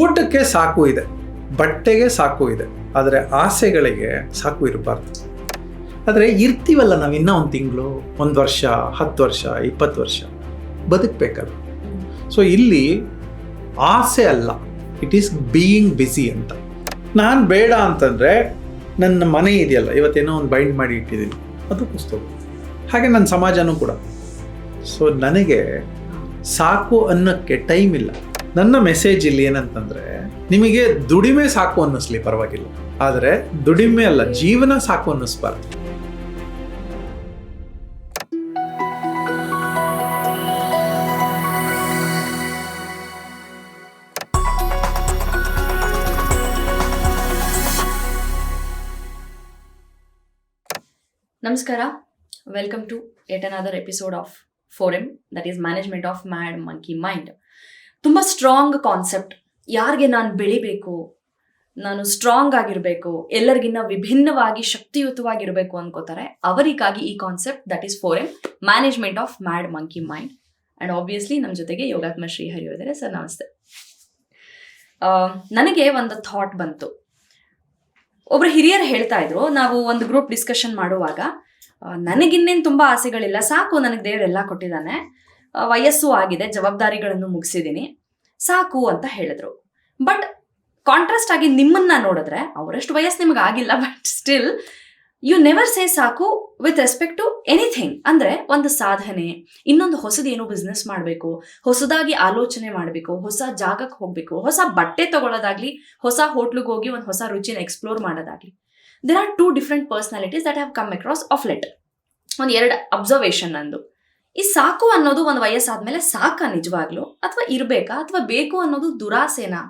ಊಟಕ್ಕೆ ಸಾಕು ಇದೆ, ಬಟ್ಟೆಗೆ ಸಾಕು ಇದೆ, ಆದರೆ ಆಸೆಗಳಿಗೆ ಸಾಕು ಇರಬಾರ್ದು. ಆದರೆ ಇರ್ತೀವಲ್ಲ ನಾವು ಇನ್ನೂ ಒಂದು ತಿಂಗಳು, ಒಂದು ವರ್ಷ, ಹತ್ತು ವರ್ಷ, ಇಪ್ಪತ್ತು ವರ್ಷ, ಬದುಕಬೇಕಲ್ಲ. ಸೊ ಇಲ್ಲಿ ಆಸೆ ಅಲ್ಲ ಇಟ್ ಈಸ್ ಬೀಯಿಂಗ್ ಬ್ಯುಸಿ ಅಂತ. ನಾನು ಬೇಡ ಅಂತಂದರೆ ನನ್ನ ಮನೆ ಇದೆಯಲ್ಲ, ಇವತ್ತೇನೋ ಒಂದು ಬೈಂಡ್ ಮಾಡಿ ಇಟ್ಟಿದ್ದೀನಿ, ಅದು ಪುಸ್ತಕ. ಹಾಗೆ ನನ್ನ ಸಮಾಜನೂ ಕೂಡ. ಸೊ ನನಗೆ ಸಾಕು ಅನ್ನೋಕ್ಕೆ ಟೈಮ್ ಇಲ್ಲ. ನನ್ನ ಮೆಸೇಜ್ ಇಲ್ಲಿ ಏನಂತಂದ್ರೆ, ನಿಮಗೆ ದುಡಿಮೆ ಸಾಕು ಅನ್ನಿಸ್ಲಿ ಪರವಾಗಿಲ್ಲ. ಆದರೆ ದುಡಿಮೆ ಅಲ್ಲ, ಜೀವನ ಸಾಕು ಅನ್ನಿಸ್ಬಾರ್ದು. ನಮಸ್ಕಾರ. Welcome to at another episode of forum that is management of mad monkey mind ತುಂಬ ಸ್ಟ್ರಾಂಗ್ ಕಾನ್ಸೆಪ್ಟ್ ಯಾರಿಗೆ ನಾನು ಬೆಳಿಬೇಕು? ನಾನು ಸ್ಟ್ರಾಂಗ್ ಆಗಿರಬೇಕು. ಎಲ್ಲರಿಗಿನ್ನ ವಿಭಿನ್ನವಾಗಿ ಶಕ್ತಿಯುತವಾಗಿರಬೇಕು ಅನ್ಕೋತಾರೆ. ಅವರಿಗಾಗಿ ಈ concept that is four M management of mad monkey mind and obviously ನಮ್ಮ ಜೊತೆಗೆ ಯೋಗಾತ್ಮ ಶ್ರೀ ಇದ್ದಾರೆ ಸರ್, ನಮಸ್ತೆ. ನನಗೆ ಒಂದು ಥಾಟ್ ಬಂತು. ಒಬ್ರು ಹಿರಿಯರು ಹೇಳ್ತಾ ಇದ್ರು, ನಾವು ಒಂದು ಗ್ರೂಪ್ ಡಿಸ್ಕಷನ್ ಮಾಡುವಾಗ ನನಗಿನ್ನೇನು ತುಂಬ ಆಸೆಗಳಿಲ್ಲ, ಸಾಕು, ನನಗೆ ದೇವರೆಲ್ಲ ಕೊಟ್ಟಿದ್ದಾನೆ. ವಯಸ್ಸು ಆಗಿದೆ, ಜವಾಬ್ದಾರಿಗಳನ್ನು ಮುಗಿಸಿದ್ದೀನಿ. ಸಾಕು ಅಂತ ಹೇಳಿದ್ರು. ಬಟ್ ಕಾಂಟ್ರಾಸ್ಟ್ ಆಗಿ ನಿಮ್ಮನ್ನ ನೋಡಿದ್ರೆ, ಅವರಷ್ಟು ವಯಸ್ಸು ನಿಮ್ಗೆ ಆಗಿಲ್ಲ but still you never say ಸಾಕು ವಿತ್ ರೆಸ್ಪೆಕ್ಟ್ ಟು ಎನಿಥಿಂಗ್ ಅಂದ್ರೆ ಒಂದು ಸಾಧನೆ, ಇನ್ನೊಂದು ಹೊಸದೇನು ಬಿಸ್ನೆಸ್ ಮಾಡಬೇಕು, ಹೊಸದಾಗಿ ಆಲೋಚನೆ ಮಾಡಬೇಕು, ಹೊಸ ಜಾಗಕ್ಕೆ ಹೋಗಬೇಕು, ಹೊಸ ಬಟ್ಟೆ ತಗೊಳ್ಳೋದಾಗ್ಲಿ, ಹೊಸ ಹೋಟ್ಲಿಗೆ ಹೋಗಿ ಒಂದು ಹೊಸ ರುಚಿನ ಎಕ್ಸ್ಪ್ಲೋರ್ ಮಾಡೋದಾಗ್ಲಿ. There are two different personalities that have come across of late ಒಂದು ಎರಡು ಅಬ್ಸರ್ವೇಷನ್ ನಂದು. ಈ ಸಾಕು ಅನ್ನೋದು ಒಂದು ವಯಸ್ಸಾದ್ಮೇಲೆ ಸಾಕ ನಿಜವಾಗ್ಲು? ಅಥವಾ ಇರಬೇಕಾ? ಅಥವಾ ಬೇಕು ಅನ್ನೋದು ದುರಾಸೆನಾ?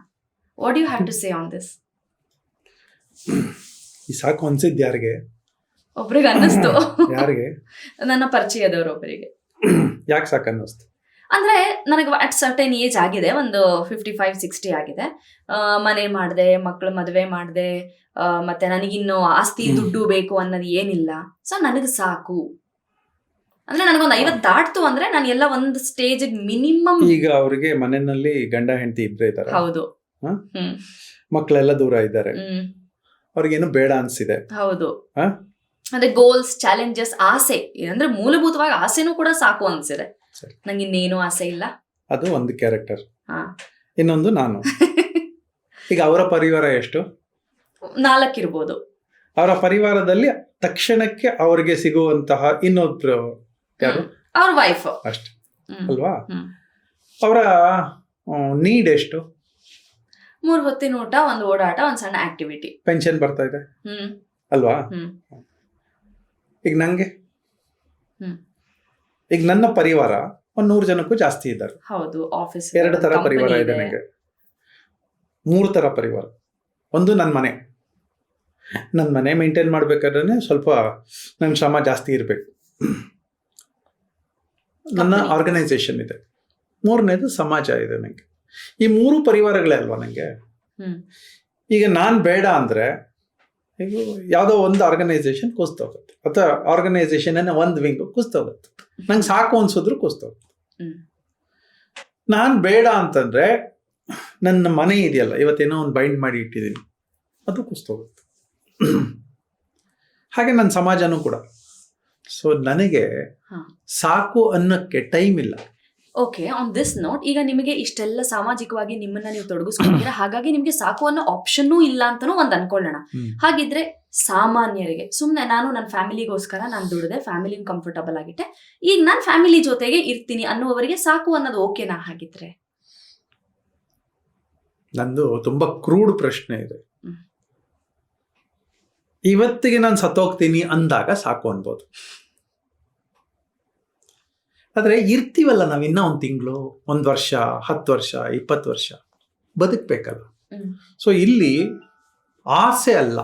What you have to say on this ಈ ಸಾಕು ಅನ್ಸಿದ್ ಯಾರಿಗೆ? ಒಬ್ರಿಗೆ ಅನ್ನಿಸ್ತು. ಯಾರಿಗೆ? ನನ್ನ ಪರಿಚಯದವರು ಒಬ್ಬರಿಗೆ ಯಾಕೆ ಸಾಕು ಅನ್ನಿಸ್ತು? ಅಂದ್ರೆ ನನಗೆ ಅಟ್ ಸರ್ಟೈನ್ ಏಜ್ ಆಗಿದೆ ಒಂದು ಫಿಫ್ಟಿ ಫೈವ್ ಸಿಕ್ಸ್ಟಿ ಆಗಿದೆ ಮನೆ ಮಾಡಿದೆ ಮಕ್ಕಳು ಮದುವೆ ಮಾಡಿದೆ ಮತ್ತೆ ನನಗಿನ್ನು ಆಸ್ತಿ ದುಡ್ಡು ಬೇಕು ಅನ್ನೋದು ಏನಿಲ್ಲ. ಸೊ ನನಗೆ ಸಾಕು. ಅಂದ್ರೆ ನನಗೊಂದು ಐವತ್ತು ದಾಟ್ತು ಅಂದ್ರೆ ನಾನು ಎಲ್ಲ ಒಂದು ಸ್ಟೇಜ್ ಮಿನಿಮಮ್ ಈಗ ಅವ್ರಿಗೆ ಮನೆಯಲ್ಲಿ ಗಂಡ ಹೆಂಡತಿ ಇಬ್ಬರೇ ಇದ್ದಾರೆ ಹೌದು. ಮಕ್ಕಳೆಲ್ಲ ದೂರ ಇದ್ದಾರೆ. ಅವ್ರಿಗೇನು ಬೇಡ ಅನ್ಸಿದೆ. ಹೌದು. ಅಂದ್ರೆ ಅದೇ ಗೋಲ್ಸ್ ಚಾಲೆಂಜಸ್ ಆಸೆ. ಅಂದ್ರೆ ಮೂಲಭೂತವಾಗಿ ಆಸೆನೂ ಕೂಡ ಸಾಕು ಅನ್ಸಿದೆ. ನಂಗೆ ಇನ್ನೇನು ಆಸೆ ಇಲ್ಲ. ಅದು ಒಂದು ಕ್ಯಾರೆಕ್ಟರ್ ಹಾ. ಇನ್ನೊಂದು ನಾನು. ಈಗ ಅವರ ಪರಿವಾರ ಎಷ್ಟು? ನಾಲ್ಕಿರ್ಬೋದು. ಅವರ ಪರಿವಾರದಲ್ಲಿ ತಕ್ಷಣಕ್ಕೆ ಅವರಿಗೆ ಸಿಗುವಂತಹ ಇನ್ನೊಬ್ರು ಯಾರು? ಅವ್ರ ವೈಫ್ ಅಷ್ಟೆ. ಅಲ್ವಾ. ಅವರ ನೀಡ್ ಎಷ್ಟು? ಮೂರ್ ಹೊತ್ತಿನ ಊಟ ಒಂದು ಓಡಾಟ ಒಂದು ಸಣ್ಣ ಆಕ್ಟಿವಿಟಿ ಪೆನ್ಷನ್ ಬರ್ತಾ ಇದೆ. ಅಲ್ವಾ? ಈಗ ನಂಗೆ? ಈಗ ನನ್ನ ಪರಿವಾರ ಒಂದ್ ನೂರು ಜನಕ್ಕೂ ಜಾಸ್ತಿ ಇದ್ದಾರೆ. ಹೌದು ಆಫೀಸ್ ಎರಡು ತರ ಪರಿವಾರ ಇದೆ ನನಗೆ ಮೂರು ತರ ಪರಿವಾರ. ಒಂದು ನನ್ನ ಮನೆ. ನನ್ನ ಮನೆ ಮೇಂಟೈನ್ ಮಾಡ್ಬೇಕಾದ್ರೆ ಸ್ವಲ್ಪ ನನ್ನ ಶ್ರಮ ಜಾಸ್ತಿ ಇರಬೇಕು. ನನ್ನ ಆರ್ಗನೈಸೇಷನ್ ಇದೆ. ಮೂರನೇದು ಸಮಾಜ ಇದೆ ನನಗೆ ಈ ಮೂರು ಪರಿವಾರಗಳೇ ಅಲ್ವಾ ನನಗೆ ಈಗ ನಾನು ಬೇಡ ಅಂದರೆ ಈಗ ಯಾವುದೋ ಒಂದು ಆರ್ಗನೈಸೇಷನ್ ಕುಸ್ತೋಗುತ್ತೆ. ಅಥವಾ ಆರ್ಗನೈಸೇಷನ್ ಒಂದು ವಿಂಗ್ ಕುಸ್ತೋಗುತ್ತೆ. ನಂಗೆ ಸಾಕು ಅನ್ಸಿದ್ರು ಕುಸ್ತೋಗುತ್ತೆ. ನಾನು ಬೇಡ ಅಂತಂದರೆ ನನ್ನ ಮನೆ ಇದೆಯಲ್ಲ ಇವತ್ತೇನೋ ಒಂದು ಬೈಂಡ್ ಮಾಡಿ ಇಟ್ಟಿದ್ದೀನಿ. ಅದು ಕುಸ್ತೋಗುತ್ತೆ. ಹಾಗೆ ನನ್ನ ಸಮಾಜನೂ ಕೂಡ. ಸೊ ನನಗೆ. ಸಾಕು ಅನ್ನಕ್ಕೆ ಟೈಮ್ ಇಲ್ಲ. ಓಕೆ ಆನ್ ದಿಸ್ ನೋಟ್ ಈಗ ನಿಮಗೆ ಇಷ್ಟೆಲ್ಲ ಸಾಮಾಜಿಕವಾಗಿ ನಿಮ್ಮನ್ನ ನೀವು ತೊಡಗಿಸ್ಕೊಂಡಿದ್ದೀರಾ? ಹಾಗಾಗಿ ನಿಮಗೆ ಸಾಕು ಅನ್ನೋ ಆಪ್ಷನ್ನೂ ಇಲ್ಲ ಅಂತಾನೂ ಒಂದ್ ಅನ್ಕೊಳ್ಳೋಣ. ಹಾಗಿದ್ರೆ ಸಾಮಾನ್ಯರಿಗೆ ಸುಮ್ಮನೆ ನಾನು ನನ್ನ ಫ್ಯಾಮಿಲಿಗೋಸ್ಕರ ನಾನು ದುಡಿದೆ ಫ್ಯಾಮಿಲಿ ಕಂಫರ್ಟಬಲ್ ಆಗಿಟ್ಟೆ. ಈಗ ನಾನು ಫ್ಯಾಮಿಲಿ ಜೊತೆಗೆ ಇರ್ತೀನಿ ಅನ್ನುವವರಿಗೆ ಸಾಕು ಅನ್ನೋದು ಓಕೆನಾ ಹಾಗಿದ್ರೆ? ನಂದು ತುಂಬಾ ಕ್ರೂಡ್ ಪ್ರಶ್ನೆ ಇದೆ. ಇವತ್ತಿಗೆ ನಾನು ಸತ್ತೋಗ್ತೀನಿ ಅಂದಾಗ ಸಾಕು ಅನ್ಬೋದು. ಆದರೆ ಇರ್ತೀವಲ್ಲ ನಾವು ಇನ್ನೂ ಒಂದು ತಿಂಗಳು ಒಂದು ವರ್ಷ ಹತ್ತು ವರ್ಷ ಇಪ್ಪತ್ತು ವರ್ಷ ಬದುಕಬೇಕಲ್ಲ. ಸೊ ಇಲ್ಲಿ ಆಸೆ ಅಲ್ಲ.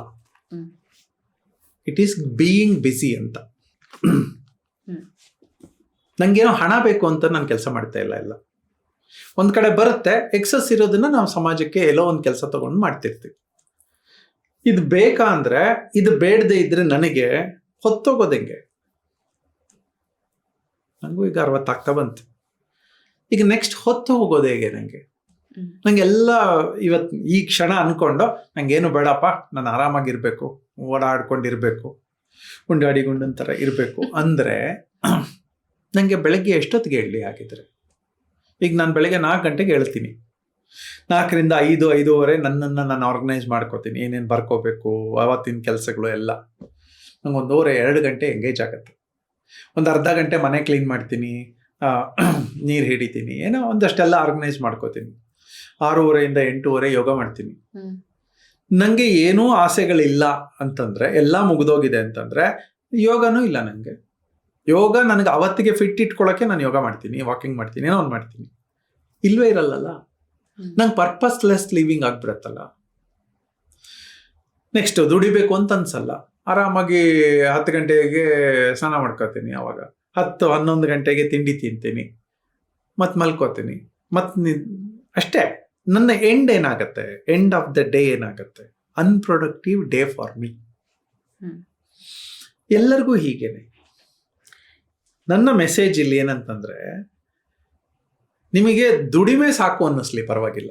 ಇಟ್ ಈಸ್ ಬೀಯಿಂಗ್ ಬಿಸಿ ಅಂತ. ನನಗೇನೋ ನಂಗೇನೋ ಹಣ ಬೇಕು ಅಂತ ನಾನು ಕೆಲಸ ಮಾಡ್ತಾ ಇಲ್ಲ ಎಲ್ಲ ಒಂದು ಕಡೆ ಬರುತ್ತೆ ಎಕ್ಸಸ್ ಇರೋದನ್ನ ನಾವು ಸಮಾಜಕ್ಕೆ ಎಲ್ಲೋ ಒಂದು ಕೆಲಸ ತಗೊಂಡು ಮಾಡ್ತಿರ್ತೀವಿ. ಇದು ಬೇಕಾ ಅಂದ್ರೆ ಇದು ಬೇಡದೆ ಇದ್ರೆ ನನಗೆ ಹೊತ್ತೋಗೋದು ಹೆಂಗೆ ನನಗೂ ಈಗ ಅರವತ್ತಾಗ್ತಾ ಬಂತು. ಈಗ ನೆಕ್ಸ್ಟ್ ಹೊತ್ತು ಹೋಗೋದು ಹೇಗೆ ನನಗೆ. ನಂಗೆಲ್ಲ ಇವತ್ತು ಈ ಕ್ಷಣ ಅನ್ಕೊಂಡು ನಂಗೇನು ಬೇಡಪ್ಪ ನಾನು ಆರಾಮಾಗಿರ್ಬೇಕು ಓಡಾಡ್ಕೊಂಡಿರ್ಬೇಕು ಗುಂಡಾಡಿ ಗುಂಡನ್ ಥರ ಇರಬೇಕು ಅಂದರೆ ನನಗೆ ಬೆಳಗ್ಗೆ ಎಷ್ಟೊತ್ತಿಗೆ ಹೇಳಿ ಹಾಗಿದ್ರೆ? ಈಗ ನಾನು ಬೆಳಗ್ಗೆ ನಾಲ್ಕು ಗಂಟೆಗೆ ಹೇಳ್ತೀನಿ ನಾಲ್ಕರಿಂದ ಐದು ಐದೂವರೆ ನನ್ನನ್ನು ನಾನು ಆರ್ಗನೈಸ್ ಮಾಡ್ಕೋತೀನಿ. ಏನೇನು ಬರ್ಕೋಬೇಕು ಅವತ್ತಿನ ಕೆಲಸಗಳು ಎಲ್ಲ. ನಂಗೆ ಒಂದೂವರೆ ಎರಡು ಗಂಟೆ ಎಂಗೇಜ್ ಆಗುತ್ತೆ. ಒಂದು ಅರ್ಧ ಗಂಟೆ ಮನೆ ಕ್ಲೀನ್ ಮಾಡ್ತೀನಿ. ನೀರು ಹಿಡಿತೀನಿ. ಏನೋ ಒಂದಷ್ಟೆಲ್ಲ ಆರ್ಗನೈಸ್ ಮಾಡ್ಕೋತೀನಿ. ಆರೂವರೆಯಿಂದ ಎಂಟೂವರೆ ಯೋಗ ಮಾಡ್ತೀನಿ. ನನಗೆ ಏನೂ ಆಸೆಗಳಿಲ್ಲ ಅಂತಂದ್ರೆ ಎಲ್ಲ ಮುಗಿದೋಗಿದೆ ಅಂತಂದ್ರೆ ಯೋಗನೂ ಇಲ್ಲ ನನಗೆ ಯೋಗ ನನಗೆ ಅವತ್ತಿಗೆ ಫಿಟ್ ಇಟ್ಕೊಳ್ಳೋಕ್ಕೆ ನಾನು ಯೋಗ ಮಾಡ್ತೀನಿ ವಾಕಿಂಗ್ ಮಾಡ್ತೀನಿ ಏನೋ ಒಂದು ಮಾಡ್ತೀನಿ. ಇಲ್ವೇ ಇರಲ್ಲಲ್ಲ. ನಂಗೆ ಪರ್ಪಸ್ಲೆಸ್ ಲಿವಿಂಗ್ ಆಗ್ಬಿಡತ್ತಲ್ಲ ನೆಕ್ಸ್ಟ್ ದುಡಿಬೇಕು ಅಂತ ಅನ್ಸಲ್ಲ. ಆರಾಮಾಗಿ ಹತ್ತು ಗಂಟೆಗೆ ಸ್ನಾನ ಮಾಡ್ಕೋತೀನಿ ಆವಾಗ ಹತ್ತು ಹನ್ನೊಂದು ಗಂಟೆಗೆ ತಿಂಡಿ ತಿಂತೀನಿ. ಮತ್ತೆ ಮಲ್ಕೋತೀನಿ. ಮತ್ತೆ ಅಷ್ಟೇ. ನನ್ನ ಎಂಡ್ ಏನಾಗುತ್ತೆ? ಎಂಡ್ ಆಫ್ ದ ಡೇ ಏನಾಗುತ್ತೆ? ಅನ್ಪ್ರೊಡಕ್ಟಿವ್ ಡೇ ಫಾರ್ ಮೀ ಎಲ್ಲರಿಗೂ ಹೀಗೇನೆ. ನನ್ನ ಮೆಸೇಜ್ ಇಲ್ಲಿ ಏನಂತಂದ್ರೆ ನಿಮಗೆ ದುಡಿಮೆ ಸಾಕು ಅನ್ನಿಸ್ಲಿ ಪರವಾಗಿಲ್ಲ.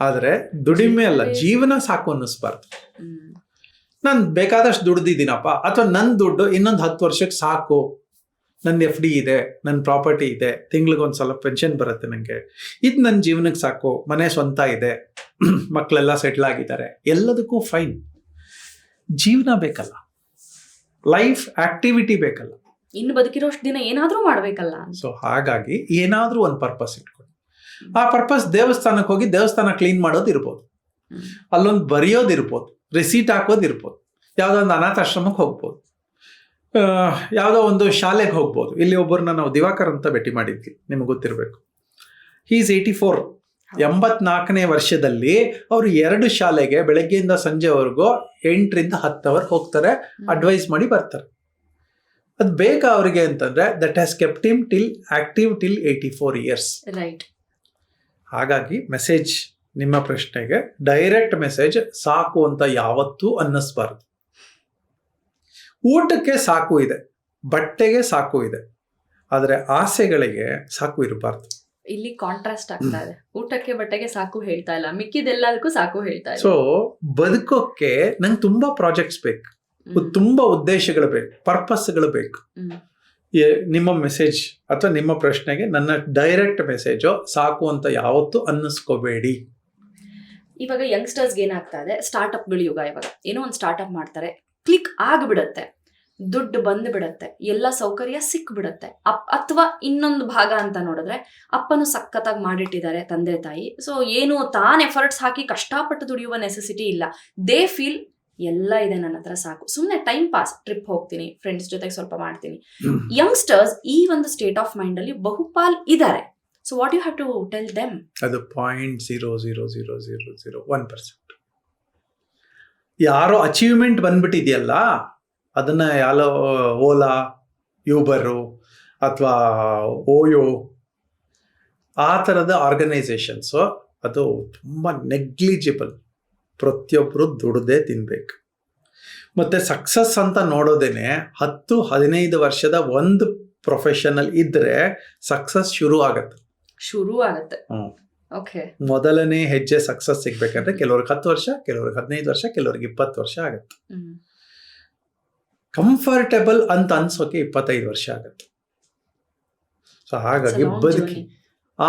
ಆದರೆ ದುಡಿಮೆ ಅಲ್ಲ ಜೀವನ ಸಾಕು ಅನ್ನಿಸ್ಬಾರ್ದು. ನಾನು ಬೇಕಾದಷ್ಟು ದುಡ್ದಿದ್ದೀನಪ್ಪ ಅಥವಾ ನನ್ನ ದುಡ್ಡು ಇನ್ನೊಂದು ಹತ್ತು ವರ್ಷಕ್ಕೆ ಸಾಕು. ನನ್ನ ಎಫ್ ಡಿ ಇದೆ ನನ್ನ ಪ್ರಾಪರ್ಟಿ ಇದೆ ತಿಂಗ್ಳಿಗೊಂದು ಸಲ ಪೆನ್ಷನ್ ಬರುತ್ತೆ ನನಗೆ ಇದು ನನ್ನ ಜೀವನಕ್ಕೆ ಸಾಕು ಮನೆ ಸ್ವಂತ ಇದೆ ಮಕ್ಕಳೆಲ್ಲ ಸೆಟ್ಲ್ ಆಗಿದ್ದಾರೆ ಎಲ್ಲದಕ್ಕೂ ಫೈನ್. ಜೀವನ ಬೇಕಲ್ಲ. ಲೈಫ್ ಆಕ್ಟಿವಿಟಿ ಬೇಕಲ್ಲ. ಇನ್ನು ಬದುಕಿರೋಷ್ಟು ದಿನ ಏನಾದರೂ ಮಾಡಬೇಕಲ್ಲ. ಸೊ ಹಾಗಾಗಿ ಏನಾದರೂ ಒಂದು ಪರ್ಪಸ್ ಇಟ್ಕೊಳ್ಳಿ. ಆ ಪರ್ಪಸ್ ದೇವಸ್ಥಾನಕ್ಕೆ ಹೋಗಿ ದೇವಸ್ಥಾನ ಕ್ಲೀನ್ ಮಾಡೋದು ಇರ್ಬೋದು. ಅಲ್ಲೊಂದು ಬರೆಯೋದು ಇರ್ಬೋದು. ರಿಸೀಟ್ ಹಾಕೋದು ಇರ್ಬೋದು. ಯಾವುದೋ ಒಂದು ಅನಾಥಾಶ್ರಮಕ್ಕೆ ಹೋಗ್ಬೋದು. ಯಾವುದೋ ಒಂದು ಶಾಲೆಗೆ ಹೋಗ್ಬೋದು. ಇಲ್ಲಿ ಒಬ್ಬರನ್ನ ನಾವು ದಿವಾಕರ್ ಅಂತ ಭೇಟಿ ಮಾಡಿದ್ವಿ. ನಿಮಗೆ ಗೊತ್ತಿರಬೇಕು. ಈಸ್ ಏಯ್ಟಿ ಫೋರ್ ಎಂಬತ್ನಾಲ್ಕನೇ ವರ್ಷದಲ್ಲಿ ಅವರು ಎರಡು ಶಾಲೆಗೆ ಬೆಳಗ್ಗೆಯಿಂದ ಸಂಜೆವರೆಗೂ ಎಂಟರಿಂದ ಹತ್ತು ಅವರ್ ಹೋಗ್ತಾರೆ ಅಡ್ವೈಸ್ ಮಾಡಿ ಬರ್ತಾರೆ. ಅದು ಬೇಕಾ ಅವರಿಗೆ ಅಂತಂದ್ರೆ that has kept him till active till eighty four years right ಹಾಗಾಗಿ ಮೆಸೇಜ್ ನಿಮ್ಮ ಪ್ರಶ್ನೆಗೆ ಡೈರೆಕ್ಟ್ ಮೆಸೇಜ್ ಸಾಕು ಅಂತ ಯಾವತ್ತೂ ಅನ್ನಿಸ್ಬಾರ್ದು. ಊಟಕ್ಕೆ ಸಾಕು ಇದೆ ಬಟ್ಟೆಗೆ ಸಾಕು ಇದೆ ಆದರೆ ಆಸೆಗಳಿಗೆ ಸಾಕು ಇರಬಾರ್ದು. ಇಲ್ಲಿ ಕಾಂಟ್ರಾಸ್ಟ್ ಆಗ್ತಾ ಇದೆ. ಊಟಕ್ಕೆ ಬಟ್ಟೆಗೆ ಸಾಕು ಹೇಳ್ತಾ ಇಲ್ಲ ಮಿಕ್ಕಿದೆಲ್ಲದಕ್ಕೂ ಸಾಕು ಹೇಳ್ತಾ ಇಲ್ಲ. ಸೊ ಬದುಕೋಕ್ಕೆ ನಂಗೆ ತುಂಬಾ ಪ್ರಾಜೆಕ್ಟ್ಸ್ ಬೇಕು. ತುಂಬಾ ಉದ್ದೇಶಗಳು ಬೇಕು ಪರ್ಪಸ್ಗಳು ಬೇಕು. ನಿಮ್ಮ ಮೆಸೇಜ್ ಅಥವಾ ನಿಮ್ಮ ಪ್ರಶ್ನೆಗೆ ನನ್ನ ಡೈರೆಕ್ಟ್ ಮೆಸೇಜು ಸಾಕು ಅಂತ ಯಾವತ್ತೂ ಅನ್ನಿಸ್ಕೋಬೇಡಿ. ಇವಾಗ ಯಂಗ್ಸ್ಟರ್ಸ್ಗೆ ಏನಾಗ್ತಾ ಇದೆ? ಸ್ಟಾರ್ಟ್ಅಪ್ಗಳು ಯುಗ ಇವಾಗ. ಏನೋ ಒಂದು ಸ್ಟಾರ್ಟ್ಅಪ್ ಮಾಡ್ತಾರೆ. ಕ್ಲಿಕ್ ಆಗಿಬಿಡತ್ತೆ. ದುಡ್ಡು ಬಂದ್ಬಿಡತ್ತೆ. ಎಲ್ಲ ಸೌಕರ್ಯ ಸಿಕ್ಬಿಡತ್ತೆ. ಅಪ್ ಅಥವಾ ಇನ್ನೊಂದು ಭಾಗ ಅಂತ ನೋಡಿದ್ರೆ ಅಪ್ಪನು ಸಖತ್ತಾಗಿ ಮಾಡಿಟ್ಟಿದ್ದಾರೆ ತಂದೆ ತಾಯಿ. ಸೊ ಏನು ತಾನು ಎಫರ್ಟ್ಸ್ ಹಾಕಿ ಕಷ್ಟಪಟ್ಟು ದುಡಿಯುವ ನೆಸೆಸಿಟಿ ಇಲ್ಲ. ದೇ ಫೀಲ್ ಎಲ್ಲ ಇದೆ ನನ್ನ ಹತ್ರ ಸಾಕು. ಸುಮ್ಮನೆ ಟೈಮ್ ಪಾಸ್ ಟ್ರಿಪ್ ಹೋಗ್ತೀನಿ ಫ್ರೆಂಡ್ಸ್ ಜೊತೆಗೆ ಸ್ವಲ್ಪ ಮಾಡ್ತೀನಿ. ಯಂಗ್ಸ್ಟರ್ಸ್ ಈ ಒಂದು ಸ್ಟೇಟ್ ಆಫ್ ಮೈಂಡ್ ಅಲ್ಲಿ ಬಹುಪಾಲ್ ಇದ್ದಾರೆ so what you have to tell them ಅದು point zero zero zero zero zero one percent ಯಾರೋ ಅಚೀವ್ಮೆಂಟ್ ಬಂದ್ಬಿಟ್ಟಿದೆಯಲ್ಲ ಅದನ್ನ ಯಾರೋ ಓಲಾ ಯೂಬರು ಅಥವಾ ಓಯೋ ಆ ಥರದ ಆರ್ಗನೈಸೇಷನ್ಸು ಅದು ತುಂಬ ನೆಗ್ಲಿಜಿಬಲ್ ಪ್ರತಿಯೊಬ್ಬರು ದುಡ್ದೇ ತಿನ್ಬೇಕು. ಮತ್ತು ಸಕ್ಸಸ್ ಅಂತ ನೋಡೋದೇನೆ ಹತ್ತು ಹದಿನೈದು ವರ್ಷದ ಒಂದು ಪ್ರೊಫೆಷನಲ್ ಇದ್ದರೆ ಸಕ್ಸಸ್ ಶುರು ಆಗತ್ತೆ. ಶುರು ಆಗುತ್ತೆ. ಓಕೆ ಮೊದಲನೇ ಹೆಜ್ಜೆ ಸಕ್ಸಸ್ ಸಿಗ್ಬೇಕಂದ್ರೆ ಕೆಲವ್ರಿಗೆ ಹತ್ತು ವರ್ಷ ಕೆಲವ್ರಿಗೆ ಹದಿನೈದು ವರ್ಷ ಕೆಲವ್ರಿಗೆ ಇಪ್ಪತ್ತು ವರ್ಷ ಆಗುತ್ತೆ. ಕಂಫರ್ಟಬಲ್ ಅಂತ ಅನ್ಸೋಕೆ ಇಪ್ಪತ್ತೈದು ವರ್ಷ ಆಗುತ್ತೆ. ಸೊ ಹಾಗಾಗಿ ಬದುಕಿ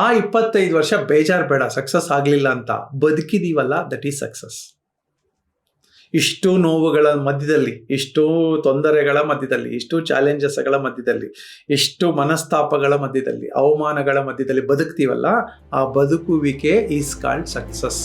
ಆ ಇಪ್ಪತ್ತೈದು ವರ್ಷ ಬೇಜಾರು ಬೇಡ ಸಕ್ಸಸ್ ಆಗಲಿಲ್ಲ ಅಂತ. ಬದುಕಿದೀವಲ್ಲ ದಟ್ ಈಸ್ ಸಕ್ಸಸ್ ಇಷ್ಟು ನೋವುಗಳ ಮಧ್ಯದಲ್ಲಿ, ಇಷ್ಟು ತೊಂದರೆಗಳ ಮಧ್ಯದಲ್ಲಿ, ಇಷ್ಟು ಚಾಲೆಂಜಸ್ಗಳ ಮಧ್ಯದಲ್ಲಿ, ಇಷ್ಟು ಮನಸ್ತಾಪಗಳ ಮಧ್ಯದಲ್ಲಿ, ಅವಮಾನಗಳ ಮಧ್ಯದಲ್ಲಿ ಬದುಕ್ತೀವಲ್ಲ, ಆ ಬದುಕುವಿಕೆ ಈಸ್ ಕಾಲ್ಡ್ ಸಕ್ಸಸ್